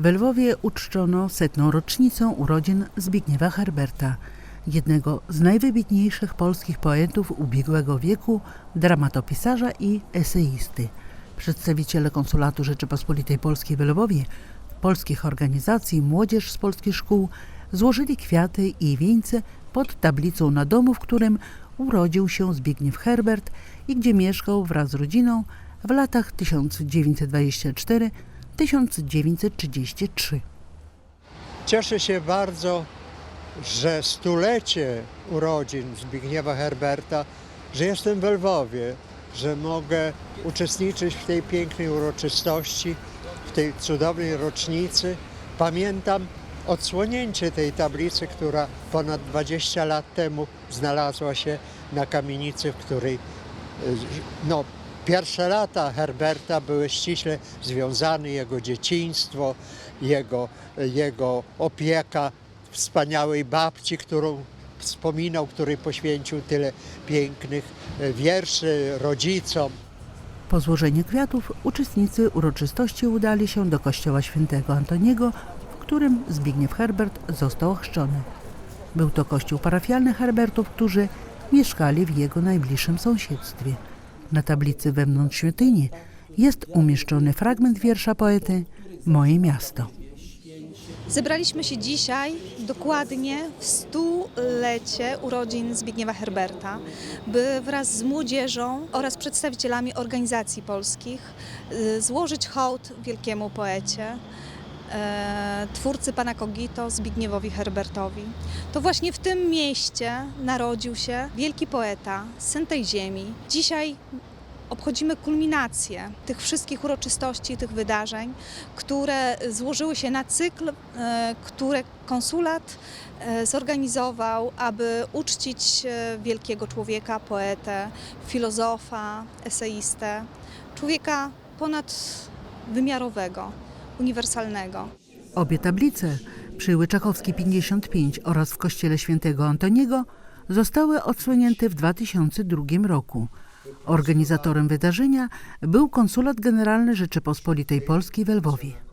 W Lwowie uczczono setną rocznicę urodzin Zbigniewa Herberta, jednego z najwybitniejszych polskich poetów ubiegłego wieku, dramatopisarza i eseisty. Przedstawiciele Konsulatu Rzeczypospolitej Polskiej w Lwowie, polskich organizacji, młodzież z polskich szkół złożyli kwiaty i wieńce pod tablicą na domu, w którym urodził się Zbigniew Herbert i gdzie mieszkał wraz z rodziną w latach 1924-1933. Cieszę się bardzo, że stulecie urodzin Zbigniewa Herberta, że jestem w Lwowie, że mogę uczestniczyć w tej pięknej uroczystości, w tej cudownej rocznicy. Pamiętam odsłonięcie tej tablicy, która ponad 20 lat temu znalazła się na kamienicy, w której y, no, pierwsze lata Herberta były ściśle związane, jego dzieciństwo, jego, jego opieka wspaniałej babci, którą wspominał, której poświęcił tyle pięknych e, wierszy rodzicom. Po złożeniu kwiatów uczestnicy uroczystości udali się do kościoła świętego Antoniego, w którym Zbigniew Herbert został ochrzczony. Był to kościół parafialny Herbertów, którzy mieszkali w jego najbliższym sąsiedztwie. Na tablicy wewnątrz świątyni jest umieszczony fragment wiersza poety Moje miasto. Zebraliśmy się dzisiaj dokładnie w stulecie urodzin Zbigniewa Herberta, by wraz z młodzieżą oraz przedstawicielami organizacji polskich y, złożyć hołd wielkiemu poecie, twórcy pana Kogito Zbigniewowi Herbertowi. To właśnie w tym mieście narodził się wielki poeta, syn tej ziemi. Dzisiaj obchodzimy kulminację tych wszystkich uroczystości, tych wydarzeń, które złożyły się na cykl, e, które konsulat e, zorganizował, aby uczcić e, wielkiego człowieka, poetę, filozofa, eseistę, człowieka ponadwymiarowego, uniwersalnego. Obie tablice przy Łyczakowskiej 55 oraz w kościele świętego Antoniego zostały odsłonięte w 2002 roku. Organizatorem wydarzenia był Konsulat Generalny Rzeczypospolitej Polskiej w Lwowie.